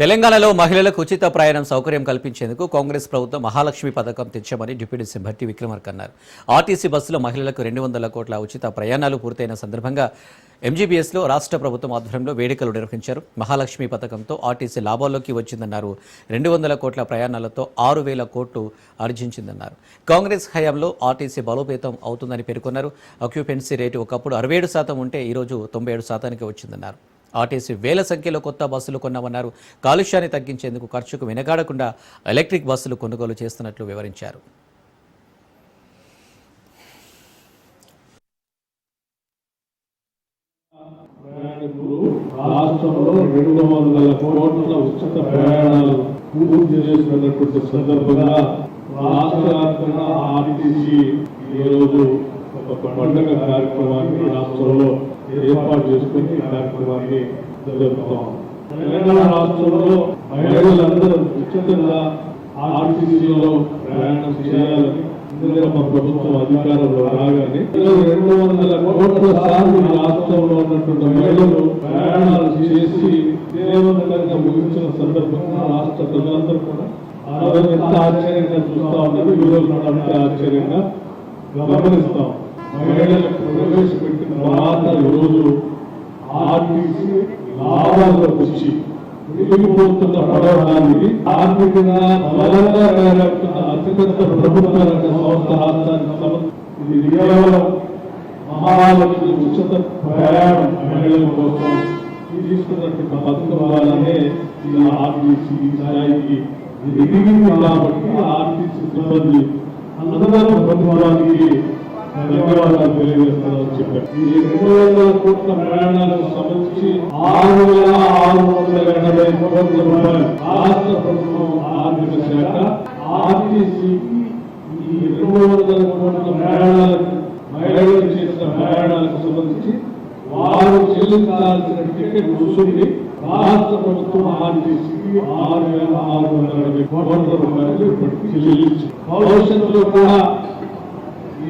తెలంగాణలో మహిళలకు ఉచిత ప్రయాణం సౌకర్యం కల్పించేందుకు కాంగ్రెస్ ప్రభుత్వం మహాలక్ష్మి పథకం తెచ్చామని డిప్యూటీ సీఎం భట్టి విక్రమార్క అన్నారు. ఆర్టీసీ బస్సులో మహిళలకు రెండు వందల కోట్ల ఉచిత ప్రయాణాలు పూర్తయిన సందర్భంగా ఎంజీబీఎస్లో రాష్ట్ర ప్రభుత్వం ఆధ్వర్యంలో వేడుకలు నిర్వహించారు. మహాలక్ష్మి పథకంతో ఆర్టీసీ లాభాల్లోకి వచ్చిందన్నారు. రెండు వందల కోట్ల ప్రయాణాలతో ఆరు వేల కోట్లు ఆర్జించిందన్నారు. కాంగ్రెస్ హయాంలో ఆర్టీసీ బలోపేతం అవుతుందని పేర్కొన్నారు. ఆక్యుపెన్సీ రేటు ఒకప్పుడు అరవై ఏడు శాతం ఉంటే ఈరోజు తొంభై ఏడు శాతానికి వచ్చిందన్నారు. ఆర్టీసీ వేల సంఖ్యలో కొత్త బస్సులు కొన్నామన్నారు. కాలుష్యాన్ని తగ్గించేందుకు ఖర్చుకు వెనకాడకుండా ఎలక్ట్రిక్ బస్సులు కొనుగోలు చేస్తున్నట్లు వివరించారు. రాష్ట్రంలో రెండు వందల కోట్ల ఉచిత ప్రయాణాలు పూర్తి చేసినటువంటి సందర్భంగా రాష్ట్ర వ్యాప్తంగా ఆర్టీసీ ఒక పండుగ కార్యక్రమాన్ని రాష్ట్రంలో ఏర్పాటు చేసుకుని కార్యక్రమాన్ని జరుపుతాం తెలంగాణ రాష్ట్రంలో మహిళలందరూ ఉచితంగా ఆర్టీసీలో ప్రయాణం చేయాలని ఇందులో మా ప్రభుత్వం అధికారంలో రాగానే రెండు వందల కోట్ల సార్లు ఈ రాష్ట్రంలో ఉన్నటువంటి మహిళలు ప్రయాణాలు చేసి దేవంతంగా ముగించిన సందర్భంగా రాష్ట్ర ప్రజలందరూ కూడా ఆ రోజు ఎంత ఆశ్చర్యంగా చూస్తా ఉన్నారు. ఈ రోజు కూడా అంతే ఆశ్చర్యంగా గమనిస్తాం. మహిళలకు ప్రవేశపెట్టిన తర్వాత ఈరోజు ఆర్టీసీ లాభాలకు వచ్చి మిగిలిపోతున్న పడవడానికి ఆర్థికంగా బలంగా తయారవుతున్న అతిపెద్ద ప్రభుత్వ రంగ సంస్థ రాష్ట్రానికి ఇది కేవలం మహాలక్ష్మి ఉచిత ప్రయాణం మహిళల కోసం తీసుకున్నటువంటి పథకం వల్లనే ఆర్టీసీ ఈ స్థాయికి ఎదిగింది కాబట్టి ఆర్టీసీ సిబ్బంది అందరూ ప్రభుత్వానికి ధన్యవాదాలు తెలియజేస్తానని చెప్పారు. ఈ రెండు వందల కోట్ల ప్రయాణాలకు సంబంధించి ఆరు వేల ఆరు వందల ఎనభై కోట్ల రూపాయలు రాష్ట్ర ప్రభుత్వం ఆర్థిక శాఖ ఆర్టీసీకి ఈ రెండు వందల కోట్ల ప్రయాణాలకు మహిళలు చేసిన ప్రయాణాలకు సంబంధించి వారు చెల్లించాల్సిన టికెట్ రుసుముని రాష్ట్ర ప్రభుత్వం ఆర్టీసీకి ఆరు వేల ఆరు వందల ఎనభై కోట్ల రూపాయలు ఇప్పటికీ చెల్లించి భవిష్యత్తులో కూడా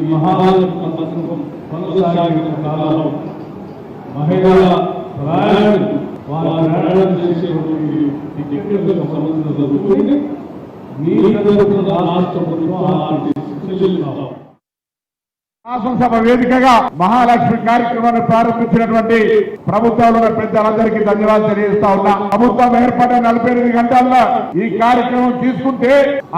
ఈ మహాభారత పథకం కొనసాగిన కాలంలో మహిళల ప్రయాణం వారు ప్రయాణం చేసేటువంటి టికెట్లకు సంబంధించిన రుసుముని మీ రాష్ట్ర ప్రభుత్వం ఆర్టీసీ శాసనసభ వేదికగా మహాలక్ష్మి కార్యక్రమాన్ని ప్రారంభించినటువంటి ప్రభుత్వంలో పెద్దలందరికీ ధన్యవాదాలు తెలియజేస్తా ఉన్నా. ప్రభుత్వం ఏర్పడిన నలభై ఎనిమిది గంటల్లో ఈ కార్యక్రమం తీసుకుంటే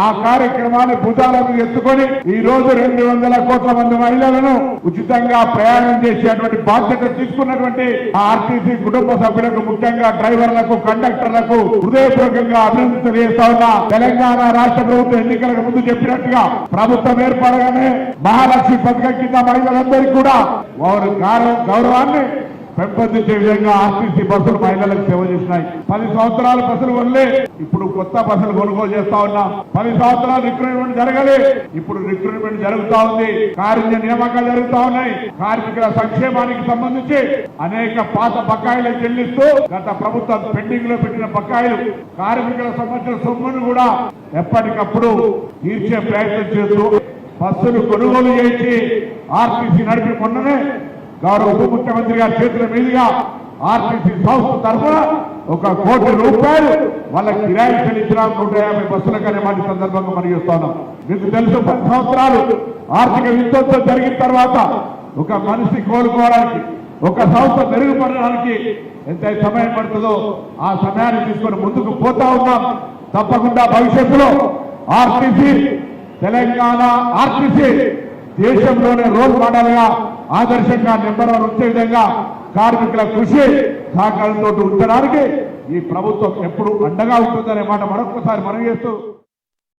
ఆ కార్యక్రమాన్ని భుజాలను ఎత్తుకొని ఈ రోజు రెండు వందల కోట్ల మంది మహిళలను ఉచితంగా ప్రయాణం చేసేటువంటి బాధ్యత తీసుకున్నటువంటి ఆ ఆర్టీసీ కుటుంబ సభ్యులకు ముఖ్యంగా డ్రైవర్లకు కండక్టర్లకు హృదయపూర్వకంగా అభినందన తెలియజేస్తా ఉన్నా. తెలంగాణ రాష్ట్ర ప్రభుత్వం ఎన్నికలకు ముందు చెప్పినట్టుగా ప్రభుత్వం ఏర్పడగానే మహాలక్ష్మి పథకం కింద మహిళలందరికీ కూడా వారు గౌరవాన్ని పెంపొందించే విధంగా ఆర్టీసీ బస్సులు మహిళలకు సేవ చేసినాయి. పది సంవత్సరాల బస్సులు వల్లే ఇప్పుడు కొత్త బస్సులు కొనుగోలు చేస్తా ఉన్నాం. పది సంవత్సరాలు రిక్రూట్మెంట్ జరగలే ఇప్పుడు రిక్రూట్మెంట్ జరుగుతా ఉంది. కార్య నియామకాలు జరుగుతా ఉన్నాయి. కార్మికుల సంక్షేమానికి సంబంధించి అనేక పాత బకాయిలు చెల్లిస్తూ గత ప్రభుత్వం పెండింగ్లో పెట్టిన బకాయిలు కార్మికుల సంబంధించిన సొమ్మును కూడా ఎప్పటికప్పుడు తీర్చే ప్రయత్నం చేస్తూ బస్సులు కొనుగోలు చేసి ఆర్టీసీ నడిపిన మొన్ననే గౌరవ ఉప ముఖ్యమంత్రి గారి చేతుల మీదుగా ఆర్టీసీ సంస్థ తరఫున ఒక కోటి రూపాయలు వాళ్ళ కిరాయి చెల్లించడానికి నూట యాభై బస్సులకనే మాట సందర్భంగా మనం చూస్తున్నాం మీకు తెలుసు పది సంవత్సరాలు ఆర్థిక విధ్వంసం జరిగిన తర్వాత ఒక మనిషి కోలుకోవడానికి ఒక సంస్థ మెరుగుపడడానికి ఎంత సమయం పడుతుందో ఆ సమయాన్ని తీసుకొని ముందుకు పోతా ఉన్నాం. తప్పకుండా భవిష్యత్తులో ఆర్టీసీ తెలంగాణ ఆర్టీసీ దేశంలోనే రోల్ మోడల్గా ఆదర్శంగా నెంబర్ వన్ వచ్చే విధంగా కార్మికుల కృషి సహకారంతో ఉంచడానికి ఈ ప్రభుత్వం ఎప్పుడు అండగా ఉంటుందనే మాట మరొకసారి మనం చేస్తూ